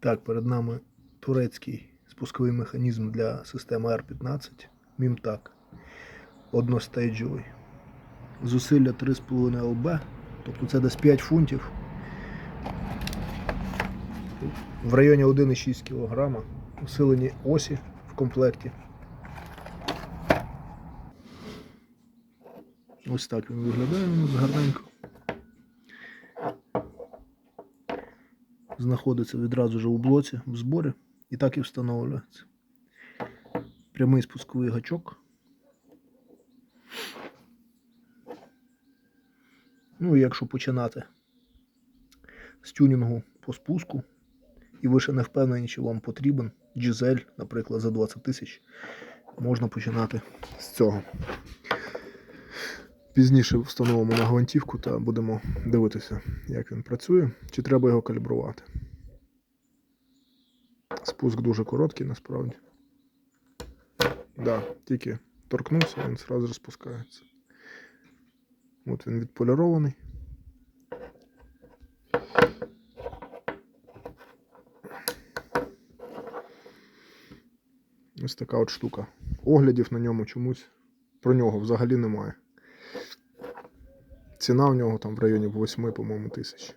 Так, перед нами турецький спусковий механізм для системи R15 Мімтак. Одностейджовий. Зусилля 3,5 ЛБ, тобто це десь 5 фунтів. В районі 1,6 кг. Усилені осі в комплекті. Ось так він виглядає він гарненько. Знаходиться відразу ж у блоці в зборі і так і встановлюється. Прямий спусковий гачок. Ну і якщо починати з тюнінгу по спуску, і ви ще не впевнені, чи вам потрібен джизель, наприклад, за 20 тисяч, можна починати з цього. Пізніше встановимо на гвинтівку та будемо дивитися, як він працює, чи треба його калібрувати. Спуск дуже короткий насправді. Да, тільки торкнувся, він одразу розпускається. От він відполірований. Ось така от штука. Оглядів на ньому чомусь про нього взагалі немає. Ціна в нього там в районі 8, по-моєму, тисяч.